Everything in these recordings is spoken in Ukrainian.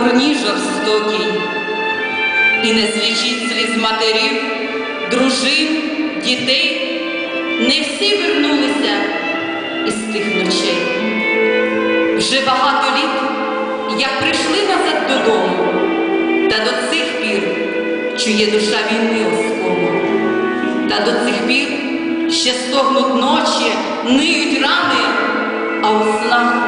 орні жорстокій, і не свічить сліз матерів, дружин, дітей. Не всі вернулися із тих ночей. Вже багато літ, як прийшли назад додому, та до цих пір чує душа війни оскому. Та до цих пір ще стогнуть ночі, ниють рани, а у снах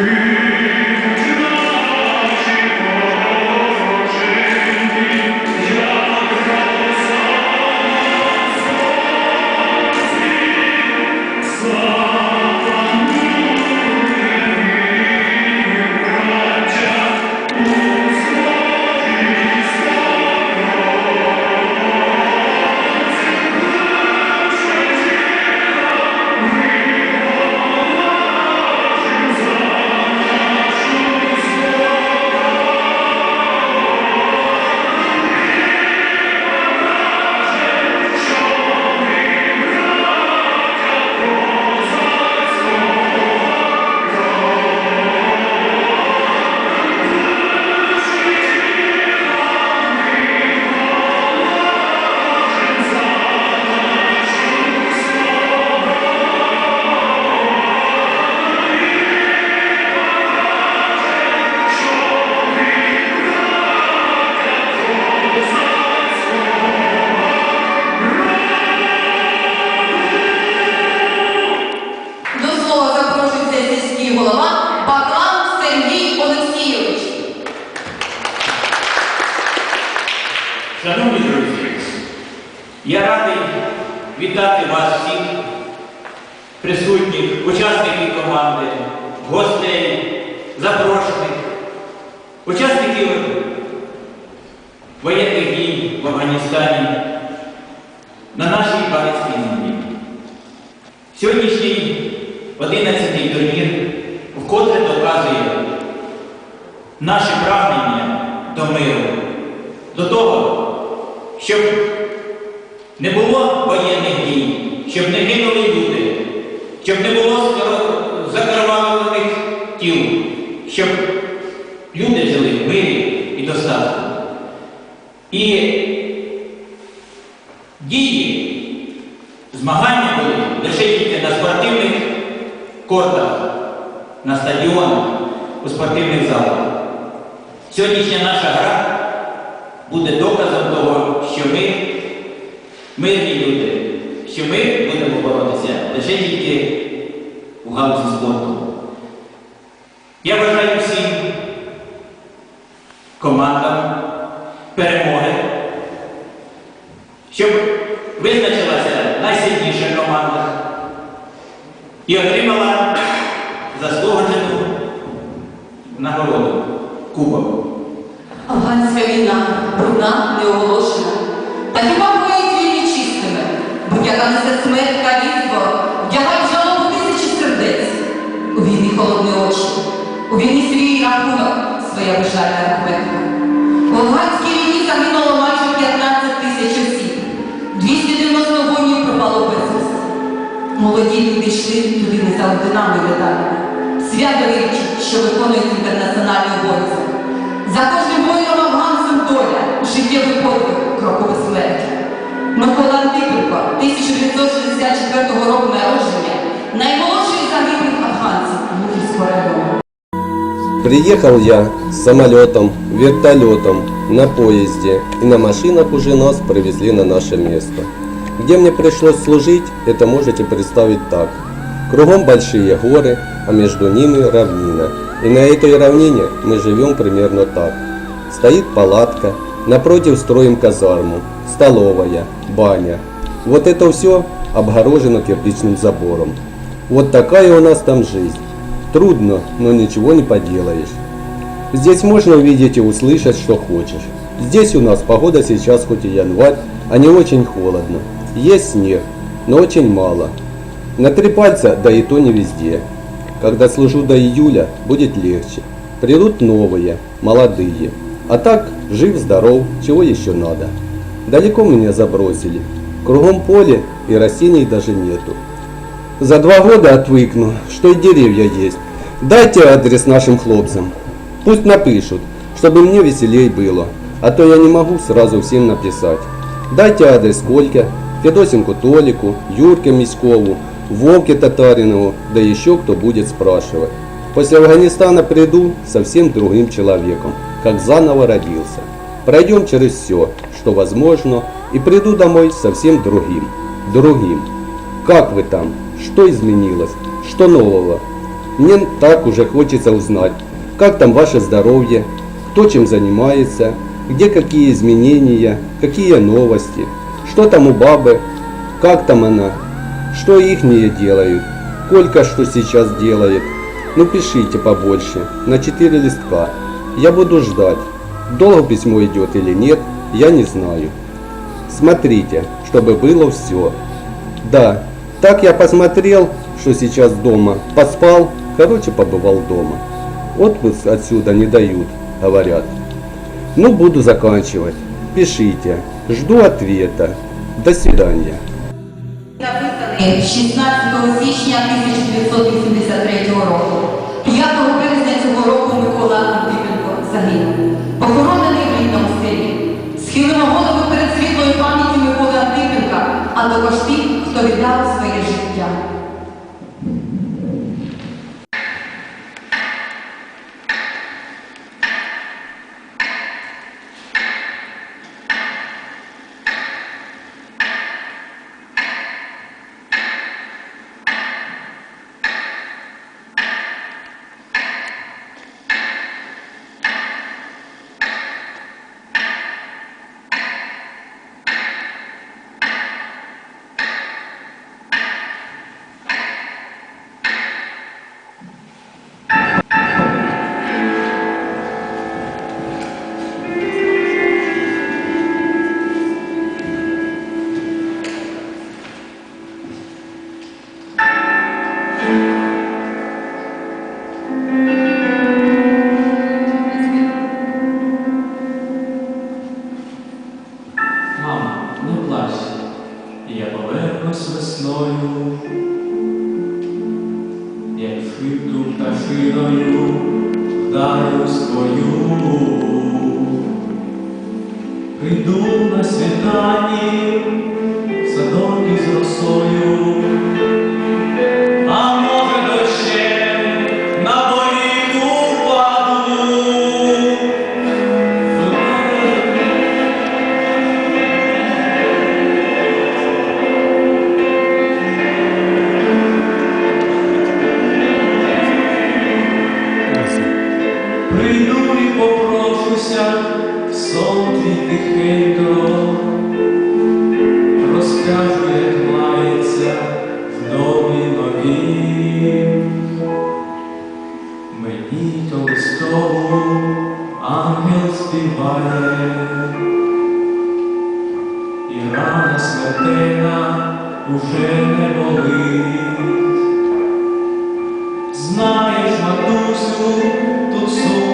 free. Команди, гостей, запрошених, учасників воєнних дій в Афганістані на нашій Барицькій землі. Сьогоднішній 11-й турнір вкотре доказує наше прагнення до миру, до того, щоб не було воєнних дій, щоб не гинули люди, щоб не було скоро- закровавлених тіл, щоб люди жили в мирі і достатку. І дії, змагання були лише тільки на спортивних кортах, на стадіонах, у спортивних залах. Сьогоднішня наша гра буде доказом того, що ми мирні люди, що ми будемо боротися лише тільки у галузі спорту. Я бажаю всім командам перемоги, щоб визначилася найсильніша команда і отримала заслужену нагороду Кубок. Афганська війна брудна, неоголошена. Та хіба боїть війни чистими? Будь-яка несе смерть, війні свій рахунок, своя бажальна рахунка. У афганській війні загинуло майже 15 тисяч осіб. 290 воїнів пропало безвісти. Молоді люди йшли туди не за орденами медалями. Свято вірять, що виконують інтернаціональний обов'язок. За кожним воїном афганцем доля, життєвий подвиг, крокова смерть. Микола Антипенко, 1964 року Приехал я самолетом, вертолетом, на поезде и на машинах уже нас привезли на наше место. Где мне пришлось служить, это можете представить так. Кругом большие горы, а между ними равнина. И на этой равнине мы живем примерно так. Стоит палатка, напротив строим казарму, столовая, баня. Вот это все обгорожено кирпичным забором. Вот такая у нас там жизнь. Трудно, но ничего не поделаешь. Здесь можно увидеть и услышать, что хочешь. Здесь у нас погода сейчас хоть и январь, а не очень холодно. Есть снег, но очень мало. На три пальца, да и то не везде. Когда служу до июля, будет легче. Придут новые, молодые. А так, жив-здоров, чего еще надо. Далеко меня забросили. Кругом поле и растений даже нету. За два года отвыкну, что и деревья есть. Дайте адрес нашим хлопцам. Пусть напишут, чтобы мне веселей было. А то я не могу сразу всем написать. Дайте адрес Кольке, Федосенку Толику, Юрке Миськову, Вовке Татаринову, да еще кто будет спрашивать. После Афганистана приду совсем другим человеком, как заново родился. Пройдем через все, что возможно, и приду домой совсем другим. Другим. Как вы там? Что изменилось? Что нового? Мне так уже хочется узнать, как там ваше здоровье, кто чем занимается, где какие изменения, какие новости, что там у бабы, как там она, что ихние делают, Колька что сейчас делает. Ну пишите побольше, на 4 листка. Я буду ждать. Долго письмо идет или нет, я не знаю. Смотрите, чтобы было все. Да, так я посмотрел, что сейчас дома. Поспал, короче, побывал дома. Отпуск отсюда не дают, говорят. Ну, буду заканчивать. Пишите. Жду ответа. До свидания. Написаний 16 січня 1983 року. 5 березня цього року Микола Антипенко загинув. Похоронений в рідному селі. Схилимо голови повернусь весною, як хиту птахиною вдарю свою. Прийду на світанні, садок із росою, рана уже не болить. Знаєш, матусю, тут сумно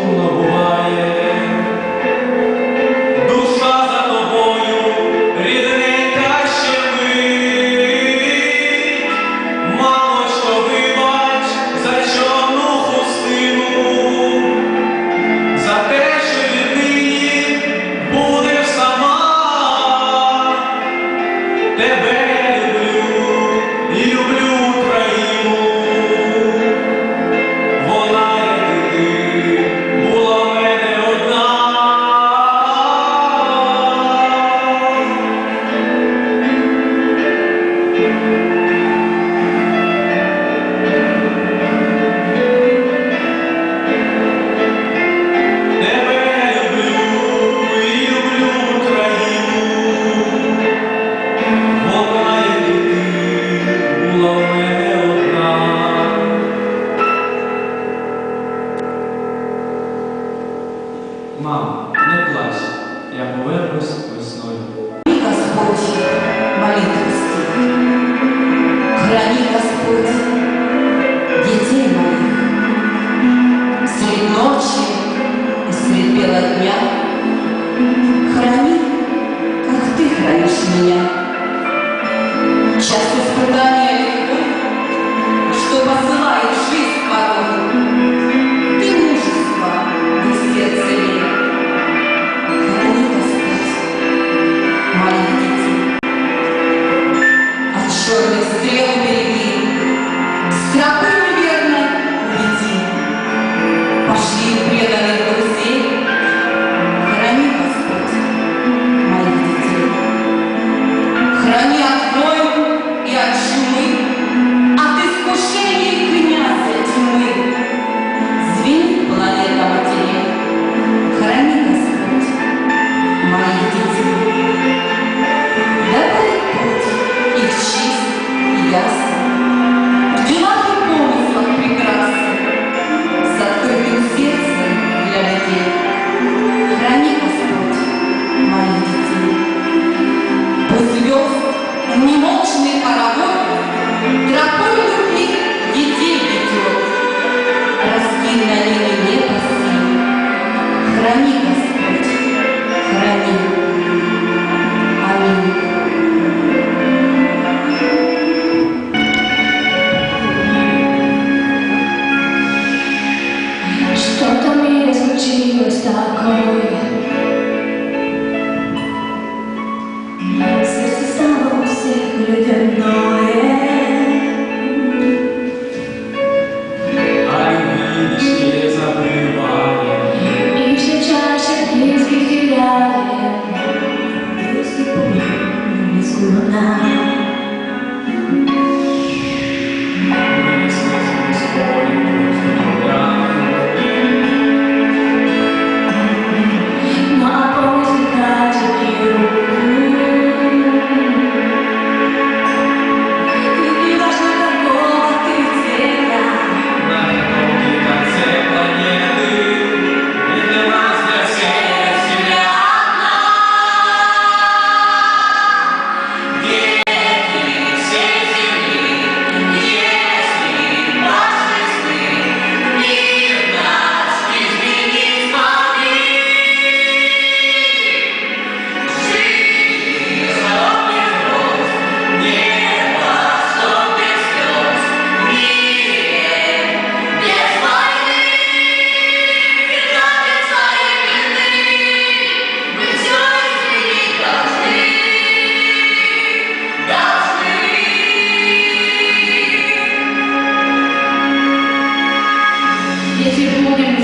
Retiro o momento